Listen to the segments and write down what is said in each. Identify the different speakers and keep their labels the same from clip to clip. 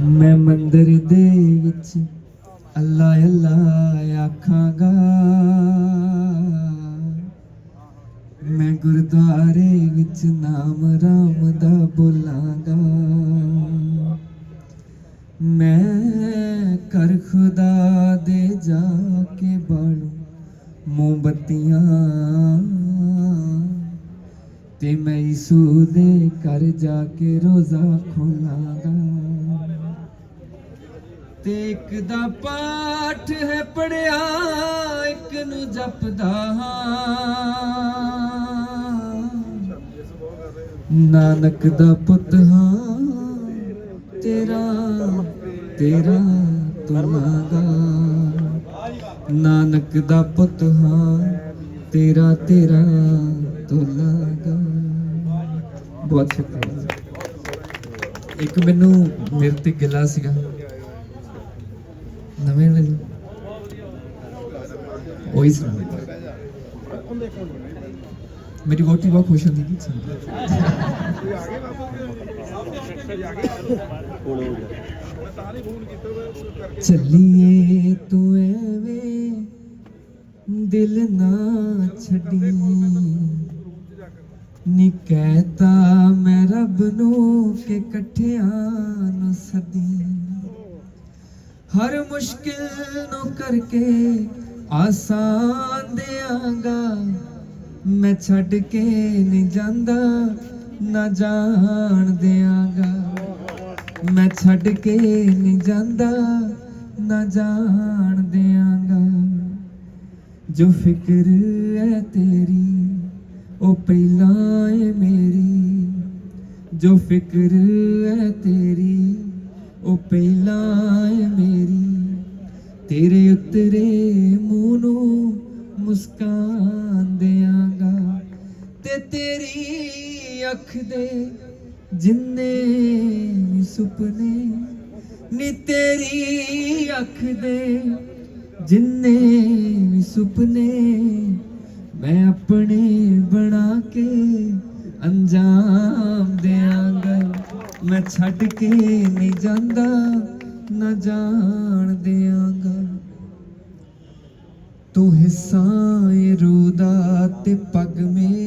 Speaker 1: ਮੈਂ ਮੰਦਰ ਦੇ ਵਿੱਚ ਅੱਲਾ ਅੱਲਾ ਆਖਾਂਗਾ। ਮੈਂ ਗੁਰਦੁਆਰੇ ਵਿੱਚ ਨਾਮ ਰਾਮ ਦਾ ਬੋਲਾਂਗਾ। ਮੈਂ ਕਰ ਖੁਦਾ ਦੇ ਜਾ ਕੇ ਬਾਲੂ ਮੋਮਬੱਤੀਆਂ ਤੇ ਮੈਂ ਯਿਸੂ ਦੇ ਘਰ ਜਾ ਕੇ ਰੋਜ਼ਾ ਖੋਲਾਂਗਾ। ਤੇ ਇੱਕ ਦਾ ਪਾਠ ਹੈ ਪੜਿਆ, ਇੱਕ ਨੂੰ ਜਪਦਾ ਹਾਂ। ਨਾਨਕ ਦਾ ਪੁੱਤ ਹਾਂ, ਤੇਰਾ ਤੇਰਾ ਤੁਲਾਗਾ ਨਾਨਕ ਦਾ ਪੁੱਤ ਹਾਂ, ਤੇਰਾ ਤੇਰਾ ਤੁਲਾਗਾ ਬਹੁਤ ਸ਼ੁਕਰੀਆ। ਇੱਕ ਮੈਨੂੰ ਮੇਰੇ ਤੇ ਗਿਲਾ ਸੀਗਾ ਨਵੇਂ ਨੇ ਉਹੀ ਸੁਣਾ ਮੇਰੀ ਵੋਟੀ ਬਹੁਤ ਖੁਸ਼ ਹੁੰਦੀ ਗੀਤ ਸੁਣ ਕੇ ਚੱਲੀਏ ਤੂੰ ਐਵੇਂ ਦਿਲ ਨਾ ਛੱਡੀ ਨੀ ਕਹਿਤਾ ਮੈਂ ਰੱਬ ਨੂੰ ਕਿ ਇਕੱਠਿਆਂ ਨੂੰ ਸਦੀ। ਹਰ ਮੁਸ਼ਕਿਲ ਨੂੰ ਕਰਕੇ ਆਸਾਨ ਦਿਆਂਗਾ, ਮੈਂ ਛੱਡ ਕੇ ਨਹੀਂ ਜਾਂਦਾ, ਨਾ ਜਾਣ ਦਿਆਂਗਾ। ਮੈਂ ਛੱਡ ਕੇ ਨਹੀਂ ਜਾਂਦਾ, ਨਾ ਜਾਣ ਦਿਆਂਗਾ। ਜੋ ਫਿਕਰ ਹੈ ਤੇਰੀ, ਉਹ ਪਹਿਲਾਂ ਏ ਮੇਰੀ। ਜੋ ਫਿਕਰ ਹੈ ਤੇਰੀ, ਉਹ ਪਹਿਲਾਂ ਏ ਮੇਰੀ। ਤੇਰੇ ਉਤਰੇ ਮੂੰਹ ਨੂੰ ਮੁਸਕਾਨ ਦਿਆਂਗਾ ਤੇ ਤੇਰੀ ਅੱਖ ਦੇ ਜਿੰਨੇ ਸੁਪਨੇ ਨੀ ਤੇਰੀ ਅੱਖ ਦੇ ਜਿੰਨੇ ਸੁਪਨੇ ਮੈਂ ਆਪਣੇ ਬਣਾ ਕੇ ਅੰਜਾਮ ਦਿਆਂਗਾ। ਮੈਂ ਛੱਡ ਕੇ ਨਹੀਂ ਜਾਂਦਾ। ਨਾ ਜਾਣ ਦਿਆਂਗਾ ਤੂੰ ਹਿੱਸਾ ਏ ਰੂਹ ਤੇ ਪਗ ਮੇ।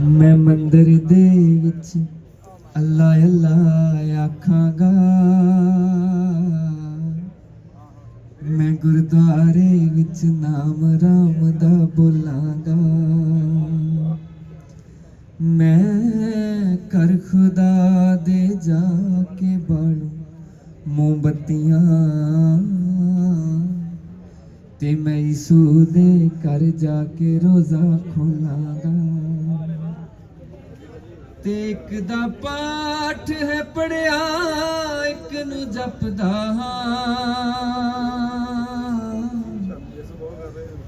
Speaker 1: ਮੈਂ ਮੰਦਰ ਦੇ ਵਿੱਚ ਅੱਲਾ ਅੱਲਾ ਆਖਾਂਗਾ। ਮੈਂ ਗੁਰਦੁਆਰੇ ਵਿੱਚ ਨਾਮ ਰਾਮ ਦਾ ਬੋਲਾਂਗਾ। ਮੈਂ ਕਰ ਖੁਦਾ ਦੇ ਜਾ ਕੇ ਬਾਲੂ ਮੋਮਬੱਤੀਆਂ। ਤੇ ਮੈਂ ਯਿਸੂ ਦੇ ਘਰ ਜਾ ਕੇ ਰੋਜ਼ਾ ਖੋਲਾਂਗਾ। ਤੇ ਇੱਕ ਦਾ ਪਾਠ ਹੈ ਪੜਿਆ ਇੱਕ ਨੂੰ ਜਪਦਾ ਹਾਂ।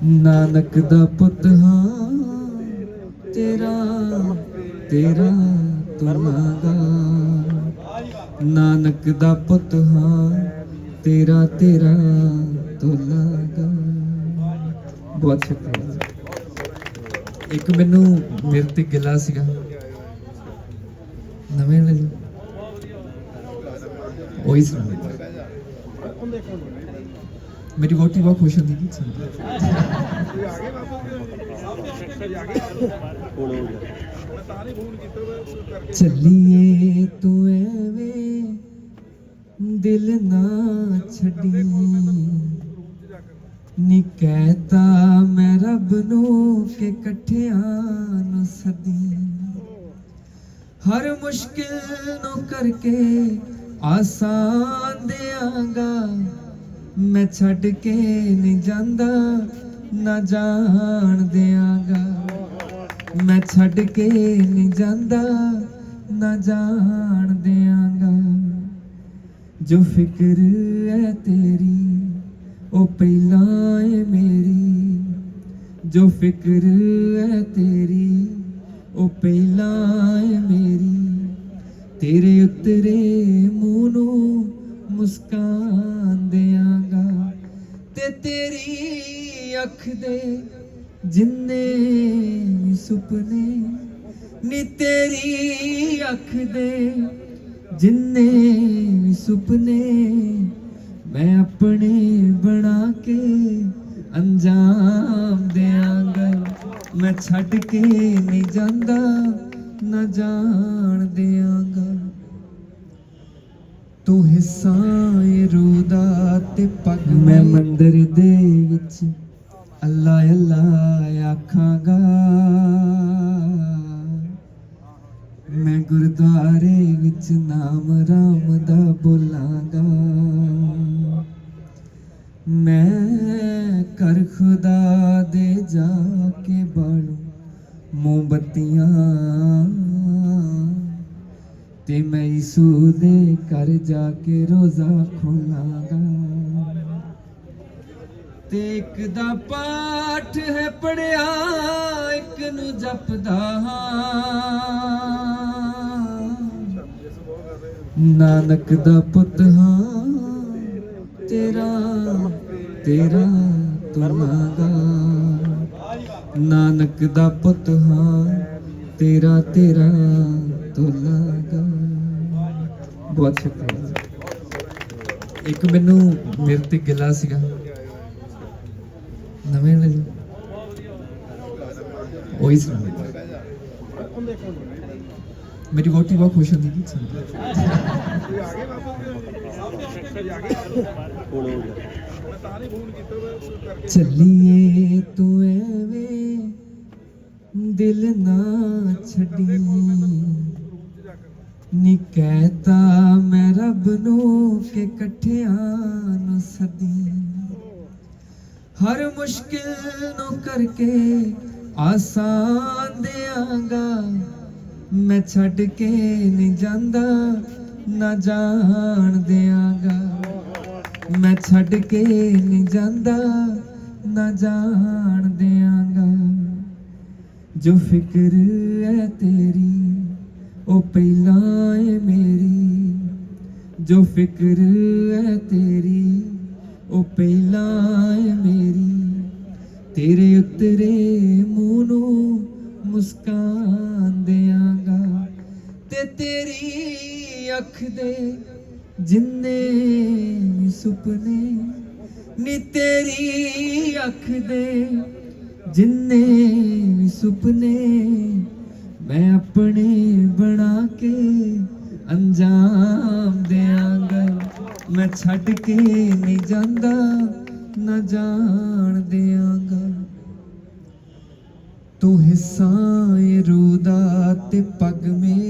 Speaker 1: ਨਾਨਕ ਦਾ ਪੁੱਤ ਹਾਂ, ਤੇਰਾ ਤੇਰਾ। ਤੁਲਾਗਾ ਨਾਨਕ ਦਾ ਪੁੱਤ ਹਾਂ, ਤੇਰਾ ਤੇਰਾ ਤੁਲਾਗਾ ਬਹੁਤ ਸ਼ੁਕਰੀਆ। ਇੱਕ ਮੈਨੂੰ ਮੇਰੇ ਤੇ ਗਿਲਾ ਸੀਗਾ। ਨਵੇਂ ਨੇ ਉਹੀ ਸੁਣਾ ਮੇਰੀ ਵੋਟੀ ਬਹੁਤ ਖੁਸ਼ ਹੁੰਦੀ ਗੀਤ ਸੁਣ ਕੇ ਚੱਲੀਏ ਤੂੰ ਐਵੇਂ ਦਿਲ ਨਾ ਛੱਡੀ। ਨੀ ਕਹਿਤਾ ਮੈਂ ਰੱਬ ਨੂੰ ਕਿ ਇਕੱਠਿਆਂ ਨੂੰ ਸਦੀ। ਹਰ ਮੁਸ਼ਕਿਲ ਨੂੰ ਕਰਕੇ ਆਸਾਨ ਦਿਆਂਗਾ। ਮੈਂ ਛੱਡ ਕੇ ਨਹੀਂ ਜਾਂਦਾ ਨਾ ਜਾਣ ਦਿਆਂਗਾ। ਮੈਂ ਛੱਡ ਕੇ ਨਹੀਂ ਜਾਂਦਾ, ਨਾ ਜਾਣ ਦਿਆਂਗਾ। ਜੋ ਫਿਕਰ ਹੈ ਤੇਰੀ, ਉਹ ਪਹਿਲਾਂ ਏ ਮੇਰੀ। ਜੋ ਫਿਕਰ ਹੈ ਤੇਰੀ, ਉਹ ਪਹਿਲਾਂ ਏ ਮੇਰੀ। ਤੇਰੇ ਉਤਰੇ ਮੂੰਹ ਨੂੰ ਮੁਸਕਾਨ ਦਿਆਂਗਾ। ਤੇ ਤੇਰੀ ਅੱਖ ਦੇ ਜਿੰਨੇ ਵੀ ਸੁਪਨੇ ਨੀ ਤੇਰੀ ਅੱਖ ਦੇ। ਜਿੰਨੇ ਵੀ ਸੁਪਨੇ ਮੈਂ ਆਪਣੇ ਬਣਾ ਕੇ ਅੰਜਾਮ ਦਿਆਂਗਾ। ਮੈਂ ਛੱਡ ਕੇ ਨਹੀਂ ਜਾਂਦਾ ਨਾ ਜਾਣ ਦਿਆਂਗਾ। ਤੂੰ ਹਿੱਸਾ ਏ ਰੂਹ ਦਾ ਤੇ ਪੱਗ ਮੈਂ ਮੰਦਰ ਦੇ ਵਿੱਚ ਅੱਲਾ ਅੱਲਾ ਆਖਾਂਗਾ ਮੈਂ ਗੁਰਦੁਆਰੇ ਵਿੱਚ ਨਾਮ ਰਾਮ ਦਾ ਬੋਲਾਂਗਾ। ਮੈਂ ਕਰ ਖੁਦਾ ਦੇ ਜਾ ਕੇ ਬਾਲੂ ਮੋਮਬੱਤੀਆਂ। ਤੇ ਮੈਂ ਈਸੂ ਦੇ ਘਰ ਜਾ ਕੇ ਰੋਜ਼ਾ ਖੋਲਾਂਗਾ। ਤੇ ਇੱਕ ਦਾ ਪਾਠ ਹੈ ਪੜਿਆ, ਇੱਕ ਨੂੰ ਜਪਦਾ ਹਾਂ। ਨਾਨਕ ਦਾ ਪੁੱਤ ਹਾਂ, ਤੇਰਾ ਤੇਰਾ ਤੁਲਾਗਾ ਨਾਨਕ ਦਾ ਪੁੱਤ ਹਾਂ, ਤੇਰਾ ਤੇਰਾ ਤੁਲਾਗਾ ਬਹੁਤ ਸ਼ੁਕਰੀਆ। ਇੱਕ ਮੈਨੂੰ ਮੇਰੇ ਤੇ ਗਿਲਾ ਸੀਗਾ। ਨਵੇਂ ਵਾਲੇ। ਉਹੀ ਸੁਣਾ ਮੇਰੀ ਵੋਟੀ ਬਹੁਤ ਖੁਸ਼ ਹੁੰਦੀ ਗੀਤ ਸੁਣ ਕੇ ਚੱਲੀਏ ਤੂੰ ਐਵੇਂ ਦਿਲ ਨਾ ਛੱਡੀ ਨੀ ਕਹਿਤਾ ਮੈਂ ਰੱਬ ਨੂੰ ਕਿ ਇਕੱਠਿਆਂ ਨੂੰ ਸਦੀ ਹਰ ਮੁਸ਼ਕਿਲ ਨੂੰ ਕਰਕੇ ਆਸਾਨ ਦਿਆਂਗਾ। ਮੈਂ ਛੱਡ ਕੇ ਨਹੀਂ ਜਾਂਦਾ, ਨਾ ਜਾਣ ਦਿਆਂਗਾ। ਮੈਂ ਛੱਡ ਕੇ ਨਹੀਂ ਜਾਂਦਾ, ਨਾ ਜਾਣ ਦਿਆਂਗਾ। ਜੋ ਫਿਕਰ ਹੈ ਤੇਰੀ, ਉਹ ਪਹਿਲਾਂ ਏ ਮੇਰੀ। ਜੋ ਫਿਕਰ ਹੈ ਤੇਰੀ ਉਹ ਪਹਿਲਾਂ ਏ ਮੇਰੀ, ਤੇਰੇ ਉਤਰੇ ਮੂੰਹ ਨੂੰ ਮੁਸਕਾਨ ਦਿਆਂਗਾ। ਤੇ ਤੇਰੀ ਅੱਖ ਦੇ ਜਿੰਨੇ ਸੁਪਨੇ, ਨੀ ਤੇਰੀ ਅੱਖ ਦੇ ਜਿੰਨੇ ਸੁਪਨੇ, ਮੈਂ ਆਪਣੇ ਬਣਾ ਕੇ ਅੰਜਾਮ ਦਿਆਂਗਾ। ਮੈਂ ਛੱਡ ਕੇ ਨਹੀਂ ਜਾਂਦਾ, ਨਾ ਜਾਣ ਦਿਆਂਗਾ। ਤੂੰ ਹਿੱਸਾ ਏ ਰੂਹ ਤੇ ਪਗ ਮੇ